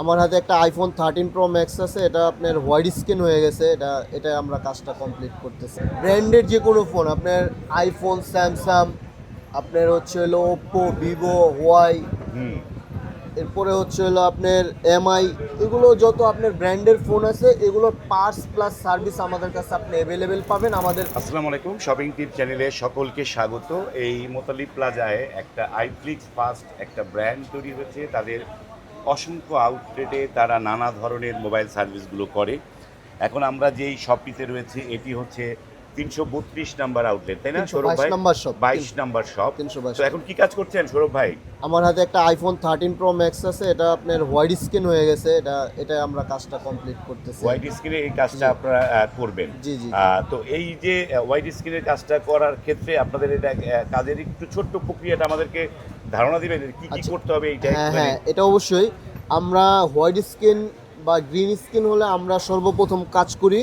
আমার হাতে একটা আইফোন থার্টিন প্রো ম্যাক্স আছে এটা আপনার হোয়াইট স্ক্রিন হয়ে গেছে এটা এটা আমরা কাজটা কমপ্লিট করতেছি। ব্র্যান্ডের যে কোনো ফোন আপনার আইফোন স্যামসাং আপনার হচ্ছে হলো ওপ্পো ভিভো হোয়াই এরপরে হচ্ছে হলো আপনার এমআই এগুলো যত আপনার ব্র্যান্ডের ফোন আছে এগুলোর পার্টস প্লাস সার্ভিস আমাদের কাছে আপনি অ্যাভেলেবেল পাবেন আমাদের আসসালামু আলাইকুম শপিং টিপ চ্যানেলে সকলকে স্বাগত। এই মোতালি প্লাজায় একটা আইফ্লিক্স ফাস্ট একটা ব্র্যান্ড তৈরি হচ্ছে তাদের অসংখ্য আউটলেটে তারা নানা ধরনের মোবাইল সার্ভিসগুলো করে। এখন আমরা যেই শপটিতে রয়েছে, এটি হচ্ছে তিনশো বত্রিশ নাম্বার আউটলেট তাই না? সৌরভ ভাই নাম্বার shop। বাইশ নাম্বার শপ 322 তো এখন কি কাজ করছেন সৌরভ ভাই? আমার হাতে একটা আইফোন থার্টিন প্রো ম্যাক্স আছে এটা আপনার হোয়াইট স্ক্রিন হয়ে গেছে এটা এটা আমরা কাজটা কমপ্লিট করতেছি। হোয়াইট স্ক্রিনে এই কাজটা আপনারা করবেন। জি, জি। তো এই যে হোয়াইট স্ক্রিনের কাজটা করার ক্ষেত্রে আপনাদের এটা কাজের একটু ছোট্ট প্রক্রিয়াটা আমাদেরকে ধারণা দিবেন কি কি আচ্ছা। করতে হবে এইটা হ্যাঁ হ্যাঁ এটা অবশ্যই। আমরা হোয়াইট স্ক্রিন বা গ্রিন স্ক্রিন হলে আমরা সর্বপ্রথম কাজ করি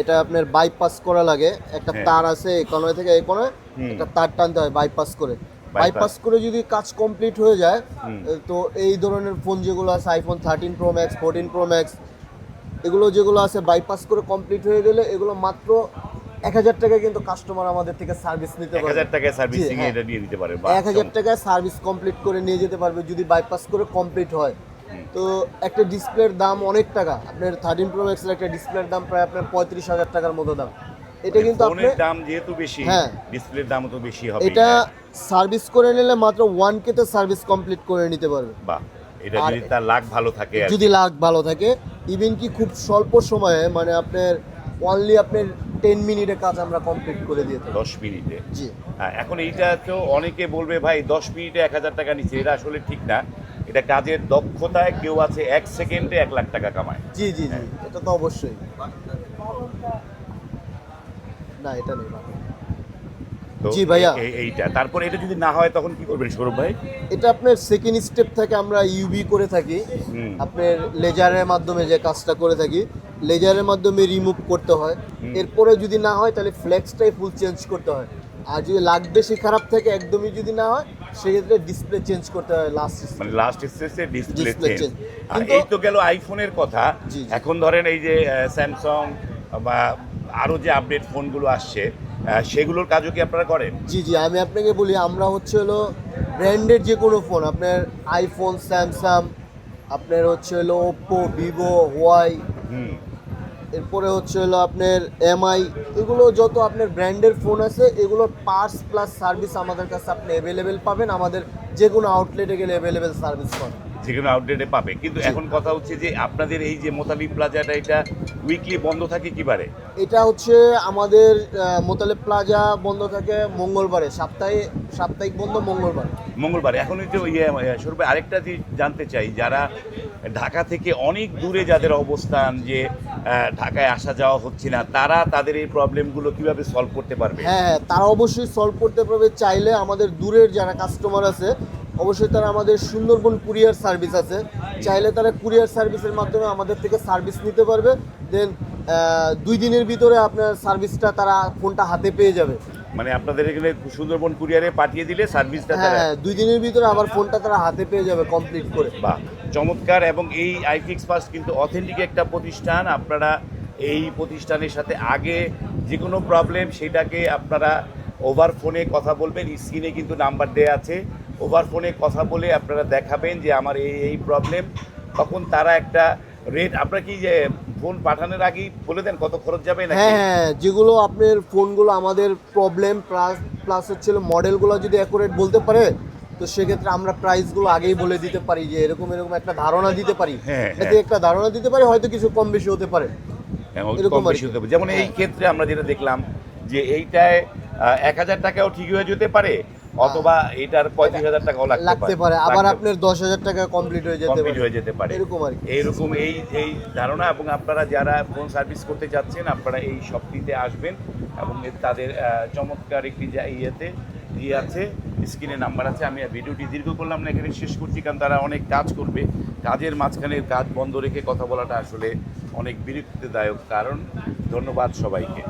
এটা আপনার বাইপাস করা লাগে একটা হ্যাঁ। তার আছে এই কোণে থেকে এই হুম। একটা তার টানতে হয় বাইপাস করে বাইপাস করে যদি কাজ কমপ্লিট হয়ে যায় তো এই ধরনের ফোন যেগুলো আছে iPhone thirteen pro max fourteen pro max এগুলো যেগুলো আছে বাইপাস করে কমপ্লিট হয়ে গেলে এগুলো মাত্র এক হাজার টাকা কিন্তু কাস্টমার আমাদের থেকে সার্ভিস নিতে এক পারবে হাজার টাকায় সার্ভিসিং হ্যাঁ। এটা দিয়ে দিতে পারে এক হাজার টাকায় সার্ভিস কমপ্লিট করে নিয়ে যেতে পারবে যদি বাইপাস করে কমপ্লিট হয়। তো একটা ডিসপ্লের দাম অনেক টাকা। আপনার থার্টিন প্রো ম্যাক্সের একটা ডিসপ্লের দাম প্রায় আপনার পঁয়ত্রিশ হাজার টাকার মতো দাম। এটা কিন্তু আপনি ফোনের দাম যেহেতু বেশি হ্যাঁ। ডিসপ্লের দামও তো বেশি হবে। এটা সার্ভিস করে নিলে মাত্র ওয়ান কেতে সার্ভিস কমপ্লিট করে নিতে পারবে। বাহ এটা যদি তার লাখ ভালো থাকে যদি লাখ ভালো থাকে ইভেন কি খুব স্বল্প সময়ে মানে আপনার অনলি আপনার টেন মিনিটে কাজ আমরা কমপ্লিট করে দিয়ে থাকি। দশ মিনিটে। জি। হ্যাঁ, এখন এইটা তো অনেকে বলবে ভাই দশ মিনিটে এক হাজার টাকা নিচ্ছে। এটা আসলে ঠিক না। এটা কাজের দক্ষতায় কেউ আছে এক সেকেন্ডে এক লাখ টাকা কামায়। জি জি জি। হ্যাঁ। এটা তো অবশ্যই। না এটা নেই জি ভাইয়া। এইটা। তারপরে এটা যদি না হয় তখন কি করবেন সৌরভ ভাই? এটা আপনার সেকেন্ড স্টেপ থেকে আমরা ইউবি করে থাকি। আপনার লেজারের মাধ্যমে যে কাজটা করে থাকি লেজারের মাধ্যমে রিমুভ করতে হয়। এরপরে যদি না হয় তাহলে ফ্লেক্সটাই ফুল চেঞ্জ করতে হয়। আর যদি লাখ বেশি খারাপ থাকে একদমই যদি না হয় সেক্ষেত্রে ডিসপ্লে চেঞ্জ করতে হয় লাস্ট মানে লাস্ট স্টেজে ডিসপ্লে চেঞ্জ। এই তো গেল আইফোনের কথা। এখন ধরেন এই যে স্যামসাং বা আরও যে আপডেট ফোনগুলো আসছে সেগুলোর কাজও কি আপনারা করেন? জি জি আমি আপনাকে বলি আমরা হচ্ছে হলো ব্র্যান্ডের যে কোনো ফোন আপনার আইফোন স্যামসাং আপনার হচ্ছে হলো ওপ্পো ভিভো হোয়াই এরপরে হচ্ছে হলো আপনার এমআই এগুলো যত আপনার ব্র্যান্ডের ফোন আছে এগুলোর পার্টস প্লাস সার্ভিস আমাদের কাছে আপনি অ্যাভেলেবেল পাবেন। আমাদের যে কোনো আউটলেটে গেলে অ্যাভেলেবেল সার্ভিস পাবেন। যে কোনো আউটলেটে পাবে। কিন্তু এখন কথা হচ্ছে যে আপনাদের এই যে মোতালি প্লাজাটা এটা উইকলি বন্ধ থাকে কি বারে? এটা হচ্ছে আমাদের মোতালেব প্লাজা বন্ধ থাকে মঙ্গলবারে। সপ্তাহে সাপ্তাহিক বন্ধ মঙ্গলবার। মঙ্গলবার। এখন যে ইয়ে স্বরূপে আরেকটা জিনিস জানতে চাই যারা ঢাকা থেকে অনেক দূরে যাদের অবস্থান যে ঢাকায় আসা যাওয়া হচ্ছে না তারা তাদের এই প্রবলেমগুলো কীভাবে সলভ করতে পারবে? হ্যাঁ হ্যাঁ তারা অবশ্যই সলভ করতে পারবে। চাইলে আমাদের দূরের যারা কাস্টমার আছে অবশ্যই তারা আমাদের সুন্দরবন কুরিয়ার সার্ভিস আছে। চাইলে তারা কুরিয়ার সার্ভিসের মাধ্যমে আমাদের থেকে সার্ভিস নিতে পারবে। দেন দুই দিনের ভিতরে আপনার সার্ভিসটা তারা ফোনটা হাতে পেয়ে যাবে। মানে আপনাদের এখানে সুন্দরবন কুরিয়ারে পাঠিয়ে দিলে সার্ভিসটা হ্যাঁ দুই দিনের ভিতরে আবার ফোনটা তারা হাতে পেয়ে যাবে কমপ্লিট করে। বা চমৎকার। এবং এই আইফিক্স ফার্স্ট কিন্তু অথেন্টিক একটা প্রতিষ্ঠান। আপনারা এই প্রতিষ্ঠানের সাথে আগে যে কোনো প্রবলেম সেটাকে আপনারা ওভার ফোনে কথা বলবেন। স্ক্রিনে কিন্তু নাম্বার দেওয়া আছে। ওভার ফোনে কথা বলে আপনারা দেখাবেন যে আমার এই এই প্রবলেম তখন তারা একটা রেট আপনারা কি যে ফোন পাঠানোর আগেই বলে দেন কত খরচ যাবে নাকি? হ্যাঁ হ্যাঁ যেগুলো আপনার ফোনগুলো আমাদের প্রবলেম প্লাস প্লাস হচ্ছে মডেলগুলো যদি অ্যাকুরেট বলতে পারে তো সেক্ষেত্রে আমরা প্রাইসগুলো আগেই বলে দিতে পারি যে এরকম এরকম একটা ধারণা দিতে পারি। হ্যাঁ, এতে একটা ধারণা দিতে পারি হয়তো কিছু কম বেশি হতে পারে। হ্যাঁ, এরকম বেশি হতে পারে। যেমন এই হ্যাঁ। ক্ষেত্রে আমরা যেটা দেখলাম যে এইটায় এক হাজার টাকাও ঠিক হয়ে যেতে পারে অথবা এটার পঁয়ত্রিশ হাজার টাকাও লাগতে পারে। আবার আপনার দশ হাজার টাকা কমপ্লিট হয়ে যেতে কমপ্লিট হয়ে যেতে পারে। এরকম আর কি। এইরকম এই এই ধারণা এবং আপনারা যারা ফোন সার্ভিস করতে যাচ্ছেন আপনারা এই শপটিতে আসবেন এবং তাদের চমৎকার একটি ইয়েতে ইয়ে আছে স্ক্রিনে নাম্বার আছে। আমি ভিডিওটি দীর্ঘ করলাম না এখানে শেষ করছি কারণ তারা অনেক কাজ করবে। কাজের মাঝখানে কাজ বন্ধ রেখে কথা বলাটা আসলে অনেক বিরক্তিদায়ক কারণ। ধন্যবাদ সবাইকে।